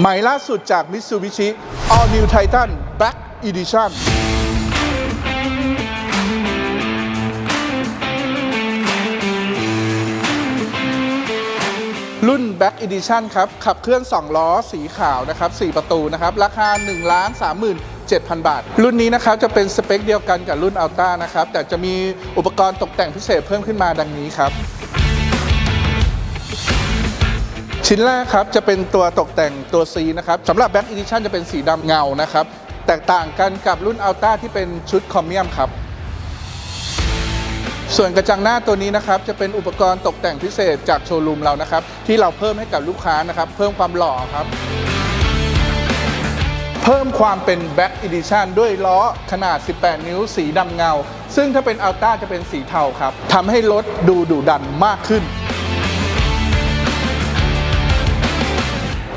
ใหม่ล่าสุดจาก Mitsubishi All New Titan Black Edition รุ่น Back Edition ครับ ขับเคลื่อน 2 ล้อสีขาวนะครับ 4 ประตูนะครับ ราคา 1 3 7 0 0 0 บาท รุ่นนี้นะครับจะเป็นสเปคเดียวกันกับรุ่น Alta นะครับ แต่จะมีอุปกรณ์ตกแต่งพิเศษเพิ่มขึ้นมาดังนี้ครับ ชิ้นแรกครับจะเป็นตัวตกแต่งตัว C นะครับสำหรับ Back Edition จะเป็นสีดำเงานะครับ แตกต่างกันกับรุ่น Alta ที่เป็นชุดคอมเมียมครับ ส่วนกระจังหน้าตัวนี้นะครับ จะเป็นอุปกรณ์ตกแต่งพิเศษจากโชว์รูมเรานะครับ ที่เราเพิ่มให้กับลูกค้านะครับ เพิ่มความหล่อครับ เพิ่มความเป็น Back Edition ด้วยล้อขนาด 18 นิ้ว สีดำเงา ซึ่งถ้าเป็น Alta จะเป็นสีเทาครับทำให้รถดูดุดันมากขึ้น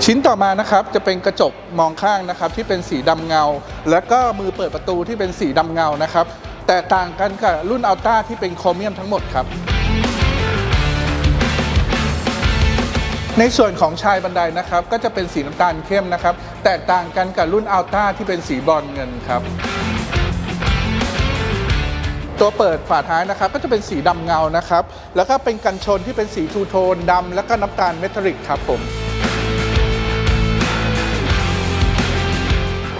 ชิ้นต่อมานะครับจะเป็นกระจกมองข้างนะครับที่เป็นสีดำเงา แล้วก็มือเปิดประตูที่เป็นสีดำเงานะครับแต่ต่างกันกับรุ่นอัลต้าที่เป็นโครเมียมทั้งหมดครับในส่วนของชายบันไดนะครับก็จะเป็นสีน้ำตาลเข้มนะครับ แตกต่างกันกับรุ่นอัลต้าที่เป็นสีบอนซ์เงินครับ ตัวเปิดฝาท้ายนะครับก็จะเป็นสีดำเงานะครับ แล้วก็เป็นกันชนที่เป็นสีทูโทนดำแล้วก็น้ำตาลเมทัลลิกครับผม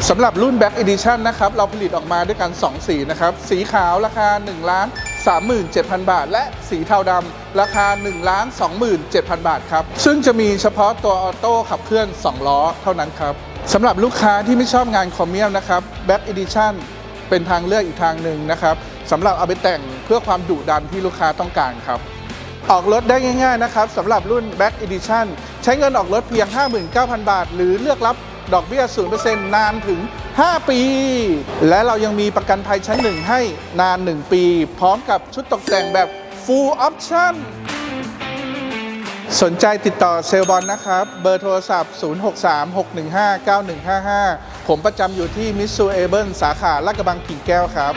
สำหรับรุ่น Back Edition นะครับ เราผลิตออกมาด้วยกัน 2 สีนะครับ สีขาวราคา1ล้าน37,000 บาท และสีเทาดำราคา1ล้าน27,000 บาทครับ ซึ่งจะมีเฉพาะตัวออโต้ขับเคลื่อน 2 ล้อเท่านั้นครับสำหรับลูกค้าที่ไม่ชอบงานคอมเมียมนะครับ Back Edition เป็นทางเลือกอีกทางหนึ่งนะครับสำหรับเอาไปแต่งเพื่อความดุดันที่ลูกค้าต้องการครับ ออกรถได้ง่าย ๆ นะครับสำหรับรุ่น Back Edition ใช้เงินออกรถเพียง 59,000 บาท หรือเลือกรับ ดอกเบี้ย 0%นานถึง 5 ปี และเรายังมีประกันภัยชั้นหนึ่งให้นาน 1 ปี พร้อมกับชุดตกแต่งแบบ Full Option สนใจติดต่อเซลลบอลนะครับ เบอร์โทรศัพท์ 0636159155 ผมประจำอยู่ที่มิสซูเอเบิลสาขาลาดกระบังกิ่งแก้วครับ